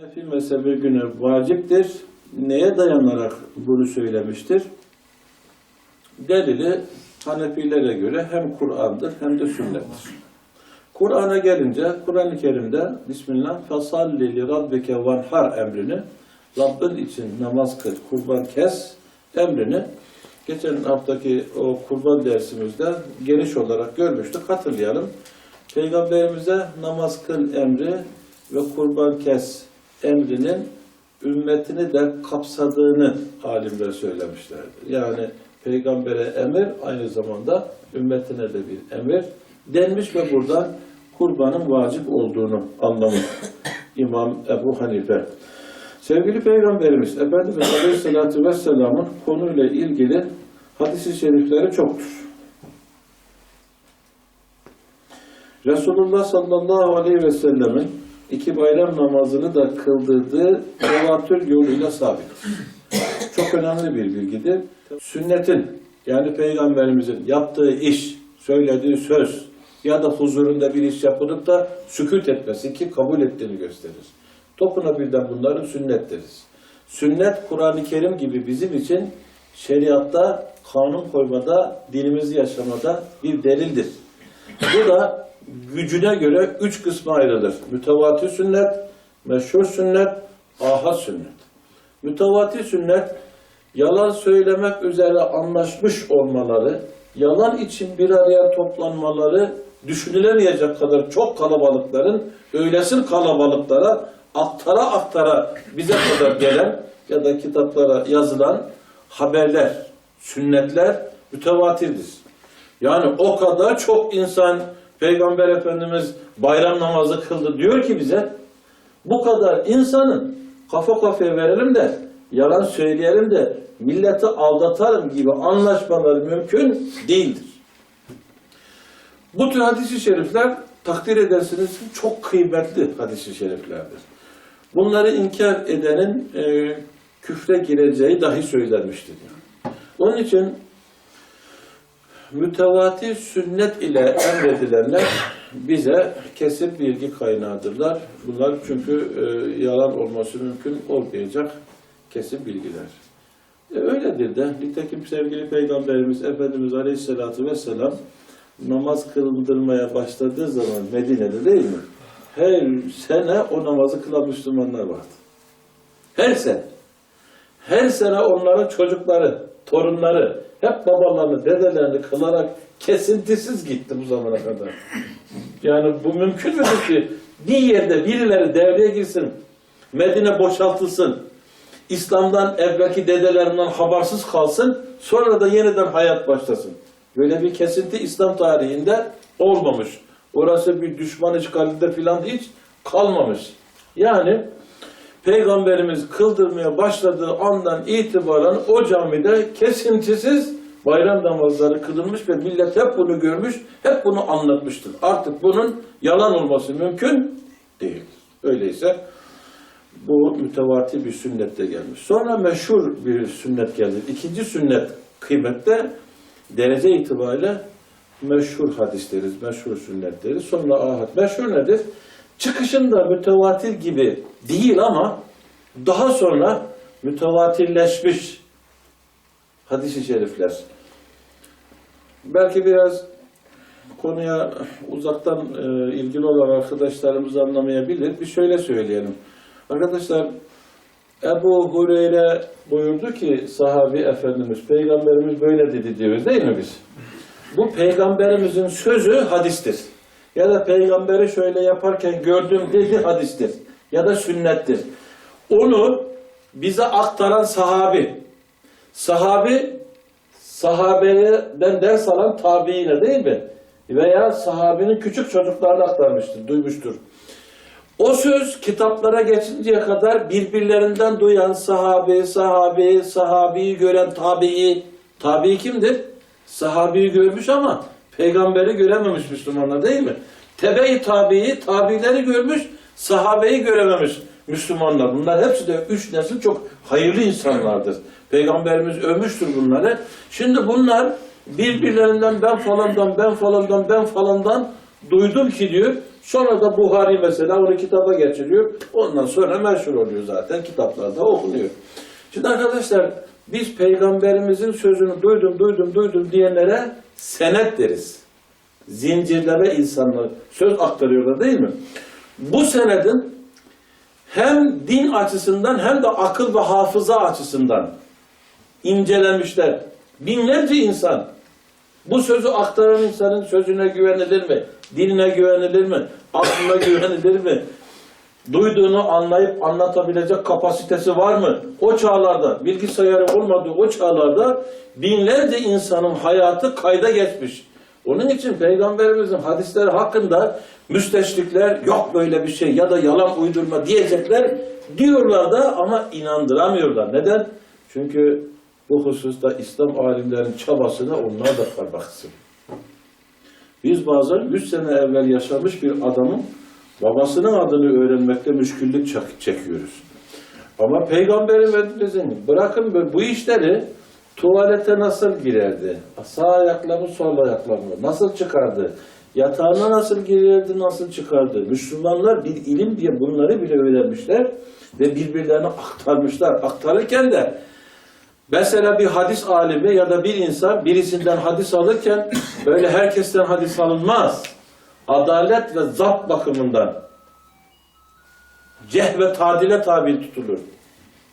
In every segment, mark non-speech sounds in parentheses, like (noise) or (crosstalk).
Hanefi mezhebi günü vaciptir. Neye dayanarak bunu söylemiştir? Delili Hanefilere göre hem Kur'an'dır hem de sünnettir. Kur'an'a gelince Kur'an-ı Kerim'de Bismillah fasalli li rabbike vanhar emrini Rabbin için namaz kıl, kurban kes emrini geçen haftaki o kurban dersimizde geniş olarak görmüştük. Hatırlayalım. Peygamberimize namaz kıl emri ve kurban kes emrinin ümmetini de kapsadığını alimler söylemişlerdi. Yani peygambere emir aynı zamanda ümmetine de bir emir denmiş ve buradan kurbanın vacip olduğunu anlamış İmam Ebu Hanife. Sevgili Peygamberimiz Efendimiz Aleyhisselatü Vesselam'ın konuyla ilgili hadis-i şerifleri çoktur. Resulullah sallallahu aleyhi ve sellemin iki bayram namazını da kıldırdığı tevatür yoluyla sabittir. Çok önemli bir bilgidir. Sünnetin yani Peygamberimizin yaptığı iş, söylediği söz ya da huzurunda bir iş yapılıp da sükut etmesi ki kabul ettiğini gösterir. Topuna birden bunların sünnet deriz. Sünnet Kur'an-ı Kerim gibi bizim için şeriatta, kanun koymada, dinimizi yaşamada bir delildir. Bu da gücüne göre üç kısma ayrılır. Mütevatir sünnet, meşhur sünnet, ahad sünnet. Mütevatir sünnet, yalan söylemek üzere anlaşmış olmaları, yalan için bir araya toplanmaları düşünülemeyecek kadar çok kalabalıkların öylesin kalabalıklara aktara aktara bize kadar gelen ya da kitaplara yazılan haberler, sünnetler mütevatirdir. Yani o kadar çok insan Peygamber Efendimiz bayram namazı kıldı diyor ki bize bu kadar insanın kafa kafaya verelim de yalan söyleyelim de milleti aldatarım gibi anlaşmaları mümkün değildir. Bu tür hadis-i şerifler takdir edersiniz çok kıymetli hadis-i şeriflerdir. Bunları inkar edenin e, küfre gireceği dahi söylenmiştir. Yani. Onun için mütevatir sünnet ile emredilenler bize kesin bilgi kaynağıdırlar. Bunlar çünkü e, yalan olması mümkün olmayacak kesin bilgiler. E, öyledir de. Nitekim sevgili Peygamberimiz Efendimiz Aleyhisselatü Vesselam namaz kıldırmaya başladığı zaman Medine'de değil mi? Her sene o namazı kılan Müslümanlar vardı. Her sene. Her sene onların çocukları, torunları hep babalarını, dedelerini kılarak kesintisiz gitti bu zamana kadar. Yani bu mümkün müdür ki bir yerde birileri devreye girsin, Medine boşaltılsın, İslam'dan evvelki dedelerinden habersiz kalsın, sonra da yeniden hayat başlasın. Böyle bir kesinti İslam tarihinde olmamış. Orası bir düşman işgalinde filan hiç kalmamış. Yani Peygamberimiz kıldırmaya başladığı andan itibaren o camide kesintisiz bayram namazları kılınmış ve millet hep bunu görmüş, hep bunu anlatmıştır. Artık bunun yalan olması mümkün değil. Öyleyse bu mütevatir bir sünnette gelmiş. Sonra meşhur bir sünnet geldi. İkinci sünnet kıymette derece itibariyle meşhur hadis deriz, meşhur sünnet deriz. Sonra ahad. Meşhur nedir? Çıkışında mütevatir gibi değil ama daha sonra mütevatirleşmiş hadis-i şerifler. Belki biraz konuya uzaktan e, ilgili olan arkadaşlarımız anlamayabilir. Bir şöyle söyleyelim. Arkadaşlar Ebu Hureyre buyurdu ki sahabi efendimiz, peygamberimiz böyle dedi diyoruz değil mi biz? Bu peygamberimizin sözü hadistir. Ya da peygamberi şöyle yaparken gördüm dedi hadistir. Ya da sünnettir. Onu bize aktaran sahabi. Sahabi, sahabeden ders alan tabiine değil mi? Veya sahabinin küçük çocuklarına aktarmıştır, duymuştur. O söz kitaplara geçinceye kadar birbirlerinden duyan sahabi, sahabi, sahabiyi gören tabi'i. Tabi kimdir? Sahabiyi görmüş ama peygamberi görememiş Müslümanlar değil mi? Tebe-i tabi'i, tabileri görmüş, sahabeyi görememiş Müslümanlar. Bunlar hepsi de üç nesil çok hayırlı insanlardır. Peygamberimiz övmüştür bunları. Şimdi bunlar birbirlerinden ben falandan, ben falandan, ben falandan duydum ki diyor, Sonra da Buhari mesela onu kitaba geçiriyor. Ondan sonra meşhur oluyor zaten. Kitaplarda okunuyor. Şimdi arkadaşlar biz peygamberimizin sözünü duydum duydum duydum diyenlere senet deriz. Zincirleme insanlar söz aktarıyorlar değil mi? Bu senedin hem din açısından hem de akıl ve hafıza açısından incelemişler. Binlerce insan bu sözü aktaran insanın sözüne güvenilir mi? Diline güvenilir mi? Aklına güvenilir mi? Duyduğunu anlayıp anlatabilecek kapasitesi var mı? O çağlarda, bilgisayarı olmadığı o çağlarda binlerce insanın hayatı kayda geçmiş. Onun için Peygamberimizin hadisleri hakkında müsteşrikler yok böyle bir şey ya da yalan uydurma diyecekler diyorlar da ama inandıramıyorlar. Neden? Çünkü bu hususta İslam alimlerin çabasına onlar da parmak kısım. Biz bazen 100 sene evvel yaşamış bir adamın babasının adını öğrenmekte müşküllük çek- çekiyoruz. Ama Peygamber Efendimizin bırakın bu işleri tuvalete nasıl girerdi? Sağ ayakla mı sol ayakla mı? Nasıl çıkardı? Yatağına nasıl girerdi, nasıl çıkardı? Müslümanlar bir ilim diye bunları bile öğrenmişler ve birbirlerine aktarmışlar. Aktarırken de Mesela bir hadis alimi ya da bir insan birisinden hadis alırken böyle herkesten hadis alınmaz. Adalet ve zapt bakımından ceh ve tadile tabi tutulur.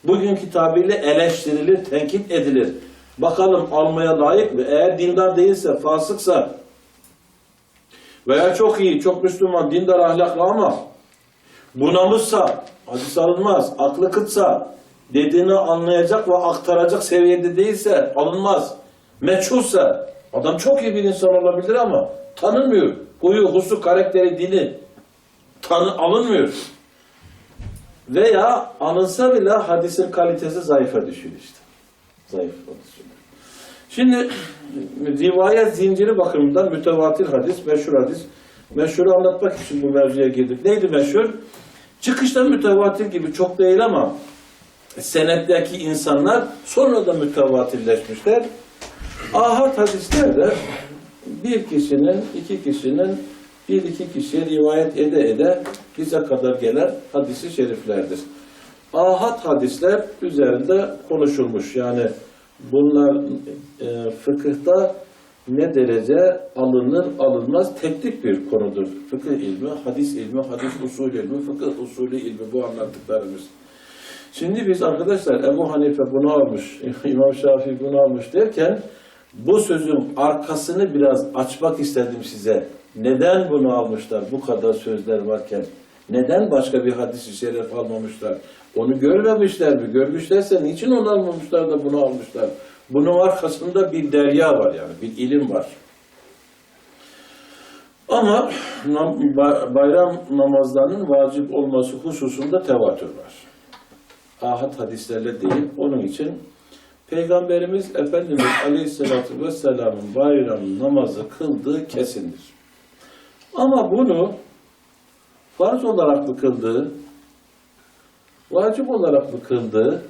Bugünkü tabirle eleştirilir, tenkit edilir. Bakalım almaya layık mı? Eğer dindar değilse, fasıksa veya çok iyi, çok Müslüman, dindar ahlaklı ama bunamışsa hadis alınmaz. Aklı kıtsa, dediğini anlayacak ve aktaracak seviyede değilse alınmaz. Meçhulsa, adam çok iyi bir insan olabilir ama tanınmıyor. Huyu, husu, karakteri, dini tanı, alınmıyor. Veya alınsa bile hadisin kalitesi zayıfa düşüyor işte. Zayıf düşüyor. Şimdi rivayet zinciri bakımından mütevatir hadis, meşhur hadis. Meşhuru anlatmak için bu mevzuya girdik. Neydi meşhur? Çıkışta mütevatir gibi çok değil ama senetteki insanlar sonra da mütevatirleşmişler. Ahad hadislerde bir kişinin, iki kişinin bir iki kişiye rivayet ede ede bize kadar gelen hadisi şeriflerdir. Ahad hadisler üzerinde konuşulmuş. Yani bunlar e, fıkıhta ne derece alınır alınmaz teknik bir konudur. Fıkıh ilmi, hadis ilmi, hadis usulü ilmi, fıkıh usulü ilmi bu anlattıklarımız. Şimdi biz arkadaşlar Ebu Hanife bunu almış, (laughs) İmam Şafii bunu almış derken bu sözün arkasını biraz açmak istedim size. Neden bunu almışlar bu kadar sözler varken? Neden başka bir hadis-i şerif almamışlar? Onu görmemişler mi? Görmüşlerse niçin onu almamışlar da bunu almışlar? Bunun arkasında bir derya var yani, bir ilim var. Ama bayram namazlarının vacip olması hususunda tevatür var ahad hadislerle değil. Onun için Peygamberimiz Efendimiz Aleyhisselatü Vesselam'ın bayram namazı kıldığı kesindir. Ama bunu farz olarak mı kıldığı, vacip olarak mı kıldığı,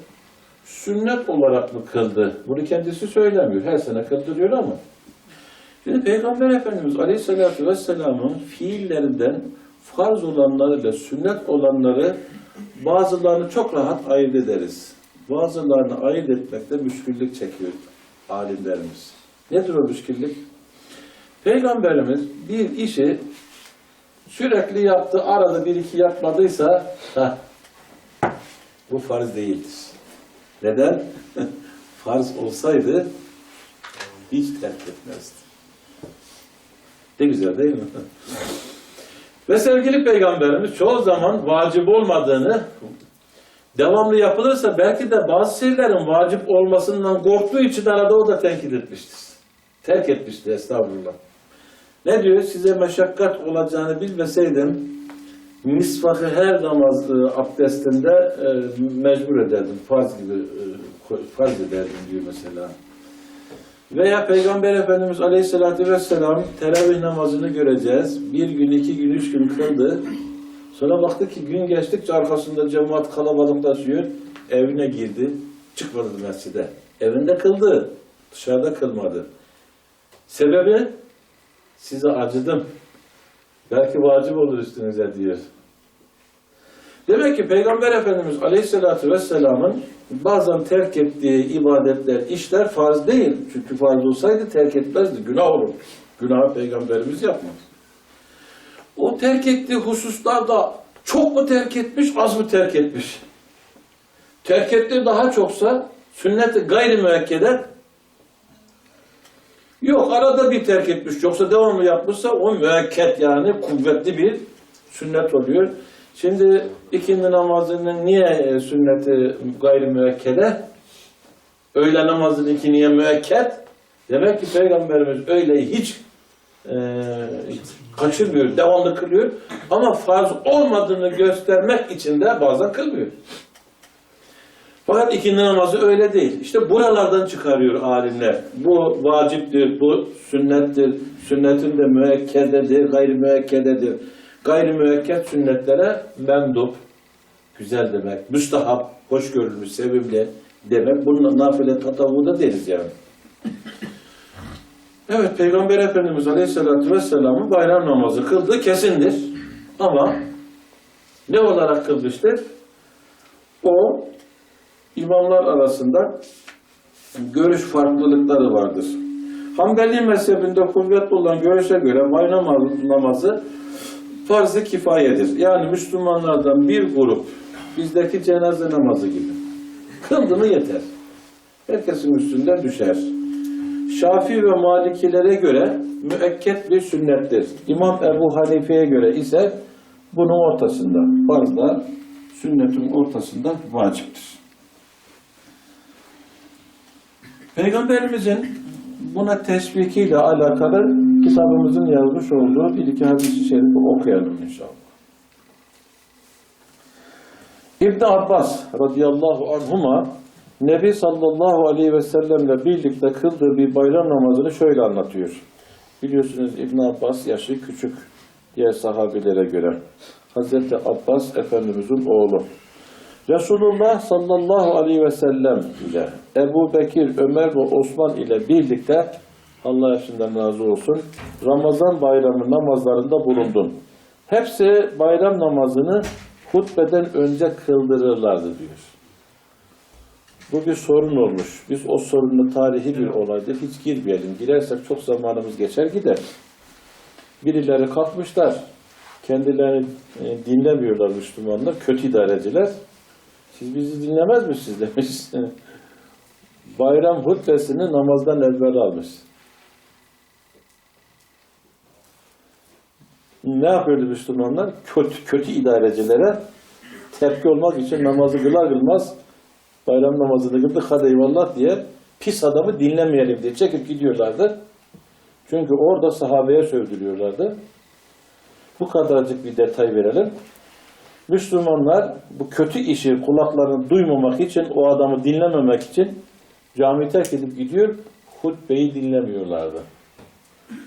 sünnet olarak mı kıldı? Bunu kendisi söylemiyor. Her sene kıldırıyor ama. Şimdi Peygamber Efendimiz Aleyhisselatü Vesselam'ın fiillerinden farz olanlarıyla sünnet olanları bazılarını çok rahat ayırt ederiz. Bazılarını ayırt etmekte müşküllük çekiyor alimlerimiz. Nedir o müşküllük? Peygamberimiz bir işi sürekli yaptı, arada bir iki yapmadıysa heh, bu farz değildir. Neden? (laughs) farz olsaydı hiç terk etmezdi. Ne güzel değil mi? Ve sevgili Peygamberimiz çoğu zaman vacip olmadığını, devamlı yapılırsa belki de bazı şeylerin vacip olmasından korktuğu için arada o da tenkit etmiştir. Terk etmiştir estağfurullah. Ne diyor? Size meşakkat olacağını bilmeseydim misvakı her namaz e, abdestinde e, mecbur ederdim. Farz gibi e, farz ederdim diyor mesela. Veya Peygamber Efendimiz Aleyhisselatü Vesselam teravih namazını göreceğiz. Bir gün, iki gün, üç gün kıldı. Sonra baktı ki gün geçtikçe arkasında cemaat kalabalıklaşıyor. Evine girdi. Çıkmadı mescide. Evinde kıldı. Dışarıda kılmadı. Sebebi size acıdım. Belki vacip olur üstünüze diyor. Demek ki Peygamber Efendimiz Aleyhisselatü Vesselam'ın bazen terk ettiği ibadetler, işler farz değil. Çünkü farz olsaydı terk etmezdi, günah olur. Günahı Peygamberimiz yapmaz. O terk ettiği hususlarda çok mu terk etmiş, az mı terk etmiş? Terk ettiği daha çoksa sünnet gayri müekkede yok arada bir terk etmiş yoksa devamlı yapmışsa o müekket yani kuvvetli bir sünnet oluyor. Şimdi ikindi namazının niye e, sünneti gayri müekkede? Öğle namazının iki niye müekket? Demek ki Peygamberimiz öğleyi hiç e, kaçırmıyor, devamlı kılıyor. Ama farz olmadığını göstermek için de bazen kılmıyor. Fakat ikindi namazı öyle değil. İşte buralardan çıkarıyor alimler. Bu vaciptir, bu sünnettir, sünnetin de müekkededir, gayri müekkededir. Gayri müekket sünnetlere mendup, güzel demek, müstahap, hoş görülmüş, sevimli demek. Bunun nafile tatavu da deriz yani. Evet, Peygamber Efendimiz Aleyhisselatü Vesselam'ın bayram namazı kıldığı kesindir. Ama ne olarak kılmıştır? O imamlar arasında görüş farklılıkları vardır. Hanbeli mezhebinde kuvvetli olan görüşe göre bayram namazı farz-ı kifayedir. Yani Müslümanlardan bir grup bizdeki cenaze namazı gibi. Kıldı mı yeter. Herkesin üstünden düşer. Şafii ve Malikilere göre müekket bir sünnettir. İmam Ebu Hanife'ye göre ise bunun ortasında, farzda sünnetin ortasında vaciptir. Peygamberimizin buna teşvikiyle alakalı kitabımızın yazmış olduğu bir iki hadis-i şerifi okuyalım inşallah. İbn Abbas radıyallahu anhuma Nebi sallallahu aleyhi ve sellemle birlikte kıldığı bir bayram namazını şöyle anlatıyor. Biliyorsunuz İbn Abbas yaşı küçük diğer sahabilere göre. Hazreti Abbas Efendimizin oğlu. Resulullah sallallahu aleyhi ve sellem ile Ebu Bekir, Ömer ve Osman ile birlikte Allah yaşından razı olsun Ramazan bayramı namazlarında bulundum. Hepsi bayram namazını hutbeden önce kıldırırlardı diyor. Bu bir sorun olmuş. Biz o sorunun tarihi bir olaydır. Hiç girmeyelim. Girersek çok zamanımız geçer gider. Birileri kalkmışlar. Kendilerini e, dinlemiyorlar Müslümanlar. Kötü idareciler. Siz bizi dinlemez misiniz demiş. (laughs) Bayram hutbesini namazdan evvel almış. Ne yapıyordu Müslümanlar? Kötü, kötü idarecilere tepki olmak için namazı kılar kılmaz bayram namazını kıldık hadi eyvallah diye pis adamı dinlemeyelim diye çekip gidiyorlardı. Çünkü orada sahabeye sövdürüyorlardı. Bu kadarcık bir detay verelim. Müslümanlar bu kötü işi kulaklarını duymamak için, o adamı dinlememek için cami terk edip gidiyor, hutbeyi dinlemiyorlardı.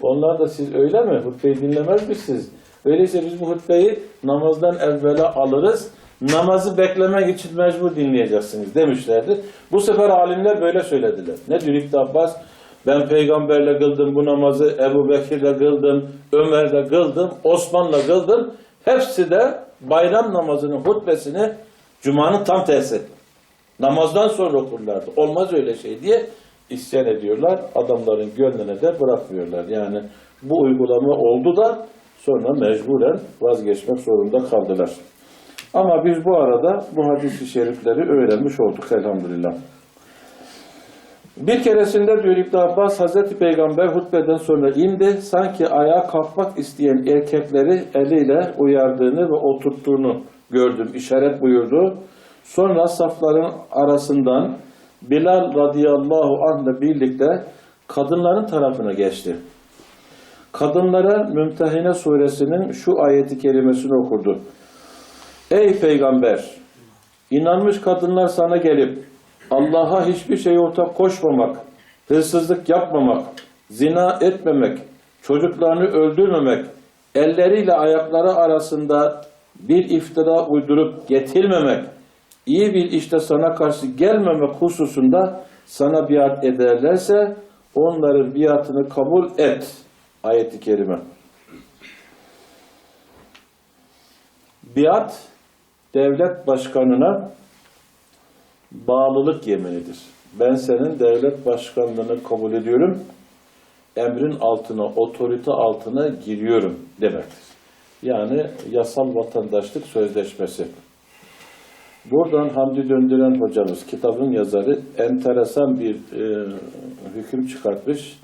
Onlar da siz öyle mi? Hutbeyi dinlemez misiniz? Öyleyse biz bu hutbeyi namazdan evvela alırız, namazı beklemek için mecbur dinleyeceksiniz demişlerdi. Bu sefer alimler böyle söylediler. Ne diyor İbn Abbas? Ben peygamberle kıldım bu namazı, Ebu Bekir'le kıldım, Ömer'le kıldım, Osman'la kıldım. Hepsi de bayram namazının hutbesini Cuma'nın tam tersi. Namazdan sonra okurlardı. Olmaz öyle şey diye isyan ediyorlar. Adamların gönlüne de bırakmıyorlar. Yani bu uygulama oldu da sonra mecburen vazgeçmek zorunda kaldılar. Ama biz bu arada bu hadis-i şerifleri öğrenmiş olduk elhamdülillah. Bir keresinde diyor İbn Abbas, Hazreti Peygamber hutbeden sonra indi, sanki ayağa kalkmak isteyen erkekleri eliyle uyardığını ve oturttuğunu gördüm, işaret buyurdu. Sonra safların arasından Bilal radıyallahu anh'la birlikte kadınların tarafına geçti. Kadınlara Mümtehine suresinin şu ayeti kerimesini okurdu. Ey peygamber! İnanmış kadınlar sana gelip Allah'a hiçbir şey ortak koşmamak, hırsızlık yapmamak, zina etmemek, çocuklarını öldürmemek, elleriyle ayakları arasında bir iftira uydurup getirmemek, iyi bir işte sana karşı gelmemek hususunda sana biat ederlerse onların biatını kabul et. Ayeti kerime. Biat, devlet başkanına bağlılık yeminidir. Ben senin devlet başkanlığını kabul ediyorum, emrin altına, otorite altına giriyorum demektir. Yani yasal vatandaşlık sözleşmesi. Buradan Hamdi Döndüren hocamız, kitabın yazarı, enteresan bir e, hüküm çıkartmış.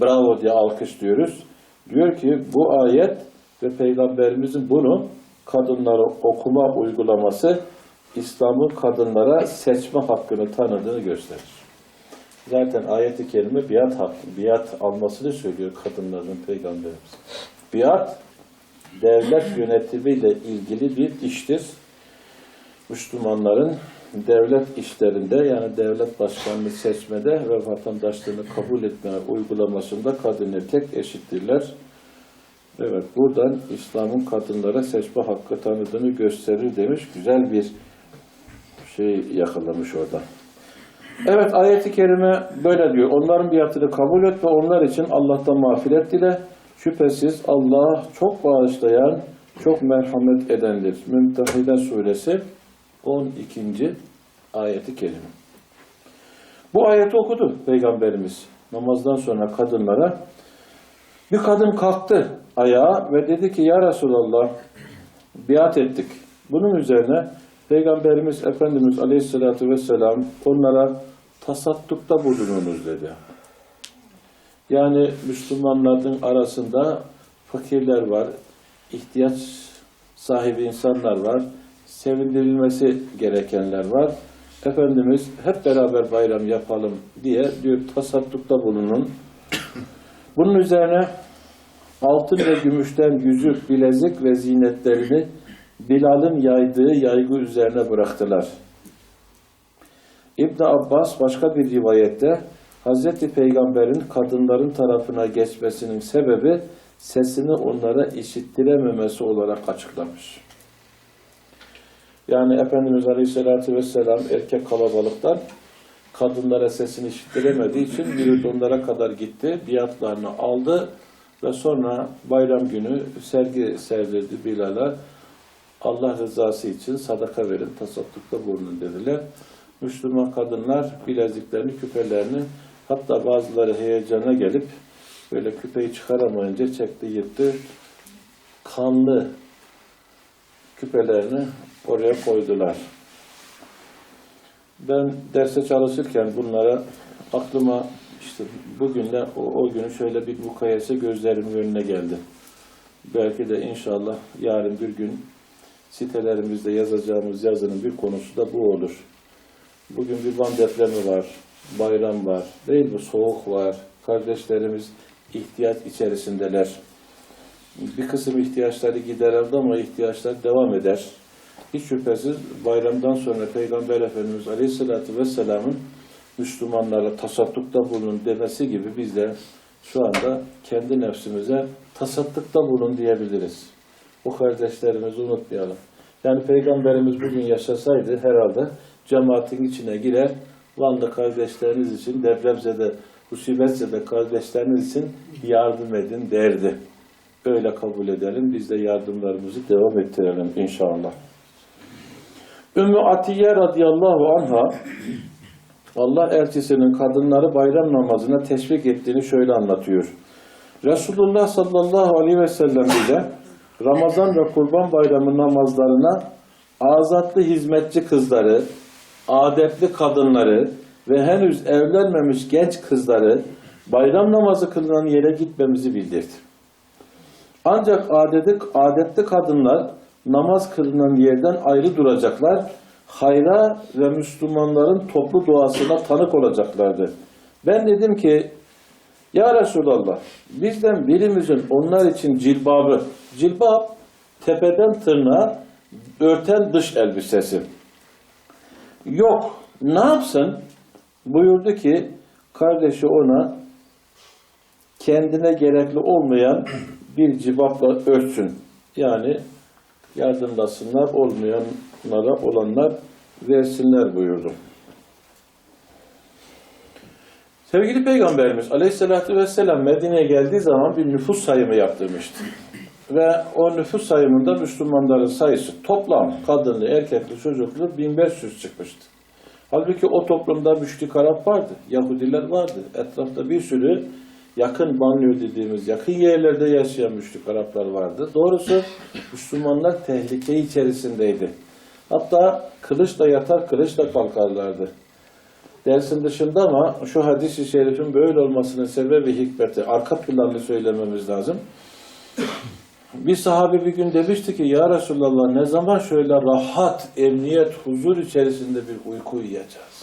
Bravo diye alkışlıyoruz. Diyor ki bu ayet ve Peygamberimizin bunu kadınlara okuma uygulaması İslam'ın kadınlara seçme hakkını tanıdığını gösterir. Zaten ayet-i kerime biat hakkı, biat almasını söylüyor kadınların Peygamberimiz. Biat, devlet yönetimiyle ilgili bir iştir. Müslümanların devlet işlerinde yani devlet başkanını seçmede ve vatandaşlığını kabul etme uygulamasında kadın erkek eşittirler. Evet buradan İslam'ın kadınlara seçme hakkı tanıdığını gösterir demiş. Güzel bir şey yakalamış orada. Evet ayeti kerime böyle diyor. Onların biatını kabul et ve onlar için Allah'tan mağfiret dile. Şüphesiz Allah çok bağışlayan, çok merhamet edendir. Mümtehine suresi 12. ayeti kerime. Bu ayeti okudu Peygamberimiz namazdan sonra kadınlara. Bir kadın kalktı ayağa ve dedi ki ya Resulallah biat ettik. Bunun üzerine Peygamberimiz Efendimiz Aleyhisselatü Vesselam onlara tasattukta bulununuz dedi. Yani Müslümanların arasında fakirler var, ihtiyaç sahibi insanlar var, sevindirilmesi gerekenler var. Efendimiz hep beraber bayram yapalım diye diyor tasattukta bulunun. Bunun üzerine altın ve gümüşten yüzük, bilezik ve zinetlerini Bilal'ın yaydığı yaygı üzerine bıraktılar. İbn Abbas başka bir rivayette Hazreti Peygamber'in kadınların tarafına geçmesinin sebebi sesini onlara işittirememesi olarak açıklamış. Yani Efendimiz Aleyhisselatü Vesselam erkek kalabalıktan kadınlara sesini işittiremediği için yürüdü onlara kadar gitti, biatlarını aldı ve sonra bayram günü sergi serdirdi Bilal'a. Allah rızası için sadaka verin, tasaddukta bulunun dediler. Müslüman kadınlar bileziklerini, küpelerini hatta bazıları heyecana gelip böyle küpeyi çıkaramayınca çekti gitti. Kanlı küpelerini oraya koydular. Ben derse çalışırken bunlara aklıma işte bugünle o, o günü şöyle bir mukayese gözlerimin önüne geldi. Belki de inşallah yarın bir gün sitelerimizde yazacağımız yazının bir konusu da bu olur. Bugün bir Van depremi var, bayram var, değil mi? Soğuk var, kardeşlerimiz ihtiyaç içerisindeler. Bir kısım ihtiyaçları giderildi ama ihtiyaçlar devam eder. Hiç şüphesiz bayramdan sonra Peygamber Efendimiz Aleyhisselatü Vesselam'ın Müslümanlara tasaddukta bulunun demesi gibi biz de şu anda kendi nefsimize tasaddukta bulun diyebiliriz. Bu kardeşlerimizi unutmayalım. Yani Peygamberimiz bugün yaşasaydı herhalde cemaatin içine girer, Vanlı kardeşleriniz için, depremzede, musibetsede kardeşleriniz için yardım edin derdi. Öyle kabul edelim, biz de yardımlarımızı devam ettirelim inşallah. Ümmü Atiye radıyallahu anha Allah elçisinin kadınları bayram namazına teşvik ettiğini şöyle anlatıyor. Resulullah sallallahu aleyhi ve sellem ile Ramazan ve Kurban Bayramı namazlarına azatlı hizmetçi kızları, adetli kadınları ve henüz evlenmemiş genç kızları bayram namazı kılınan yere gitmemizi bildirdi. Ancak adetli, adetli kadınlar namaz kılınan yerden ayrı duracaklar, hayra ve Müslümanların toplu duasına tanık olacaklardı. Ben dedim ki, Ya Resulallah, bizden birimizin onlar için cilbabı, cilbab tepeden tırnağa örten dış elbisesi. Yok, ne yapsın? Buyurdu ki, kardeşi ona kendine gerekli olmayan bir cibapla örtsün. Yani yardımlasınlar, olmayanlara olanlar versinler buyurdu. Sevgili Peygamberimiz Aleyhisselatü Vesselam Medine'ye geldiği zaman bir nüfus sayımı yaptırmıştı. ve o nüfus sayımında Müslümanların sayısı toplam kadınlı, erkekli, çocuklu 1500 çıkmıştı. Halbuki o toplumda müşrik Arap vardı, Yahudiler vardı. Etrafta bir sürü yakın banliyö dediğimiz yakın yerlerde yaşayan müşrik Araplar vardı. Doğrusu Müslümanlar tehlike içerisindeydi. Hatta kılıçla yatar, kılıçla kalkarlardı. Dersin dışında ama şu hadis-i şerifin böyle olmasının sebebi hikmeti, arka planını söylememiz lazım. Bir sahabe bir gün demişti ki ya Resulallah ne zaman şöyle rahat, emniyet, huzur içerisinde bir uyku uyuyacağız.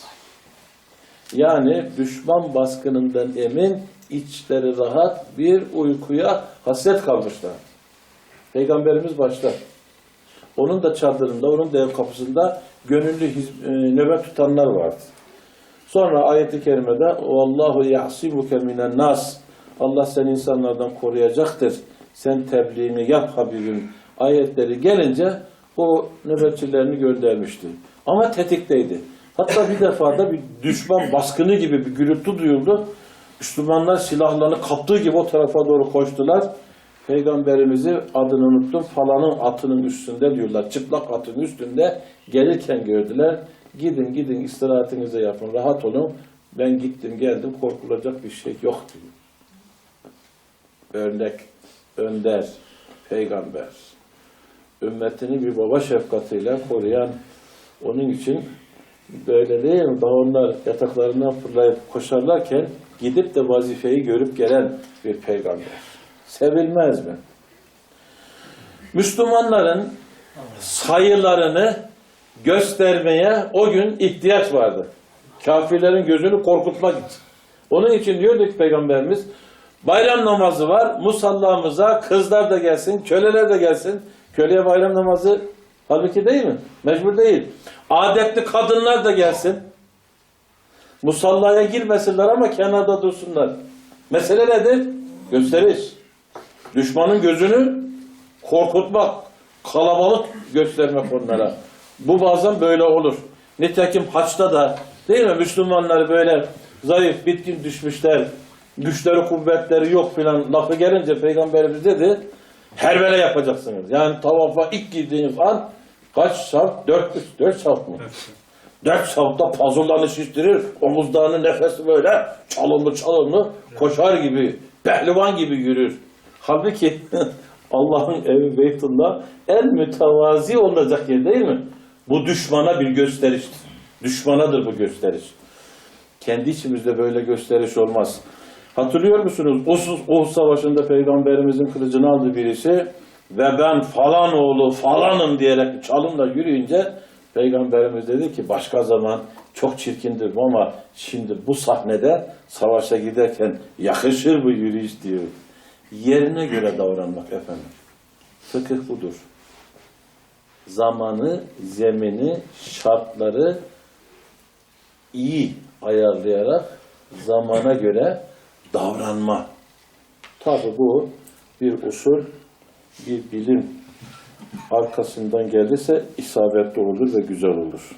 Yani düşman baskınından emin, içleri rahat bir uykuya hasret kalmışlar. Peygamberimiz başta. Onun da çadırında, onun da ev kapısında gönüllü e, nöbet tutanlar vardı. Sonra ayet-i kerimede Vallahu ya'simuke minen nas Allah seni insanlardan koruyacaktır. Sen tebliğini yap Habibim. Ayetleri gelince o nöbetçilerini göndermişti. Ama tetikteydi. Hatta bir defa da bir düşman baskını gibi bir gürültü duyuldu. Müslümanlar silahlarını kaptığı gibi o tarafa doğru koştular. Peygamberimizi adını unuttum falanın atının üstünde diyorlar. Çıplak atın üstünde gelirken gördüler. Gidin gidin istirahatinize yapın rahat olun. Ben gittim geldim korkulacak bir şey yok diyor. Örnek, önder, peygamber. Ümmetini bir baba şefkatiyle koruyan onun için böyle değil mi? Onlar yataklarından fırlayıp koşarlarken gidip de vazifeyi görüp gelen bir peygamber. Sevilmez mi? Müslümanların sayılarını göstermeye o gün ihtiyaç vardı. Kafirlerin gözünü korkutmak için. Onun için diyordu ki Peygamberimiz bayram namazı var musallamıza kızlar da gelsin, köleler de gelsin. Köleye bayram namazı halbuki değil mi? Mecbur değil. Adetli kadınlar da gelsin. Musallaya girmesinler ama kenarda dursunlar. Mesele nedir? Gösteriş. Düşmanın gözünü korkutmak, kalabalık göstermek onlara. Bu bazen böyle olur. Nitekim haçta da değil mi Müslümanlar böyle zayıf, bitkin düşmüşler, güçleri, kuvvetleri yok filan lafı gelince Peygamberimiz dedi, herbele yapacaksınız. Yani tavafa ilk girdiğiniz an kaç saf? Dört, dört saf mı? Dört safta pazurlarını şiştirir, omuzlarını nefesi böyle çalımlı çalımlı koşar gibi, pehlivan gibi yürür. Halbuki (laughs) Allah'ın evi Beytullah en mütevazi olacak yer değil mi? Bu düşmana bir gösteriştir. Düşmanadır bu gösteriş. Kendi içimizde böyle gösteriş olmaz. Hatırlıyor musunuz? Uhud, Uhud Savaşı'nda Peygamberimizin kılıcını aldı birisi ve ben falan oğlu falanım diyerek çalımla yürüyünce Peygamberimiz dedi ki başka zaman çok çirkindir ama şimdi bu sahnede savaşa giderken yakışır bu yürüyüş diyor. Yerine göre davranmak efendim. Fıkıh budur. Zamanı, zemini, şartları iyi ayarlayarak zamana göre davranma. Tabi bu bir usul, bir bilim arkasından gelirse isabetli olur ve güzel olur.